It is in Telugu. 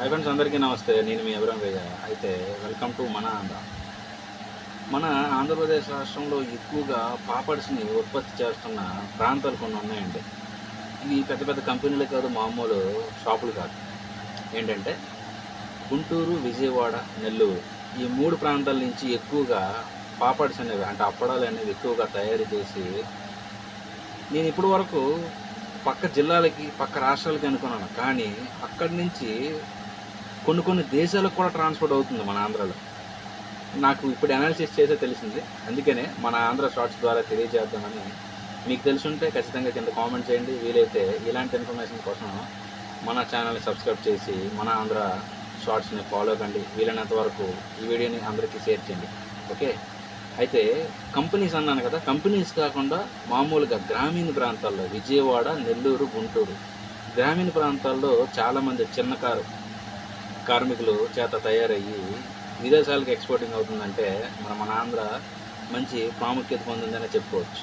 హై ఫ్రెండ్స్ అందరికీ నమస్తే. నేను మీ ఎవరం వేయ అయితే వెల్కమ్ టు మన ఆంధ్ర. మన ఆంధ్రప్రదేశ్ రాష్ట్రంలో ఎక్కువగా పాపడ్స్ని ఉత్పత్తి చేస్తున్న ప్రాంతాలు కొన్ని ఉన్నాయండి. ఇవి పెద్ద పెద్ద కంపెనీలు కాదు మామూలు షాపులు కాదు. ఏంటంటే గుంటూరు విజయవాడ నెల్లూరు ఈ మూడు ప్రాంతాల నుంచి ఎక్కువగా పాపడ్స్ అనేవి అంటే అప్పడాలు అనేవి ఎక్కువగా తయారు చేసి నేను ఇప్పటి వరకు పక్క జిల్లాలకి పక్క రాష్ట్రాలకి అనుకున్నాను. కానీ అక్కడి నుంచి కొన్ని కొన్ని దేశాలకు కూడా ట్రాన్స్పోర్ట్ అవుతుంది మన ఆంధ్రాలో. నాకు ఇప్పుడు అనాలిసిస్ చేసే తెలిసింది. అందుకనే మన ఆంధ్ర షార్ట్స్ ద్వారా తెలియజేద్దామని మీకు తెలుసుంటే ఖచ్చితంగా కింద కామెంట్ చేయండి. వీలైతే ఇలాంటి ఇన్ఫర్మేషన్ కోసం మన ఛానల్ని సబ్స్క్రైబ్ చేసి మన ఆంధ్ర షార్ట్స్ని ఫాలో కండి. వీలైనంత వరకు ఈ వీడియోని అందరికీ షేర్ చేయండి. ఓకే? అయితే కంపెనీస్ అన్నాను కదా కంపెనీస్ కాకుండా మామూలుగా గ్రామీణ ప్రాంతాల్లో విజయవాడ నెల్లూరు గుంటూరు. గ్రామీణ ప్రాంతాల్లో చాలామంది చిన్న కారు కార్మికులు చేత తయారయ్యి విదేశాలకు ఎక్స్పోర్టింగ్ అవుతుందంటే మన మన ఆంధ్ర మంచి ప్రాముఖ్యత పొందిందనే చెప్పుకోవచ్చు.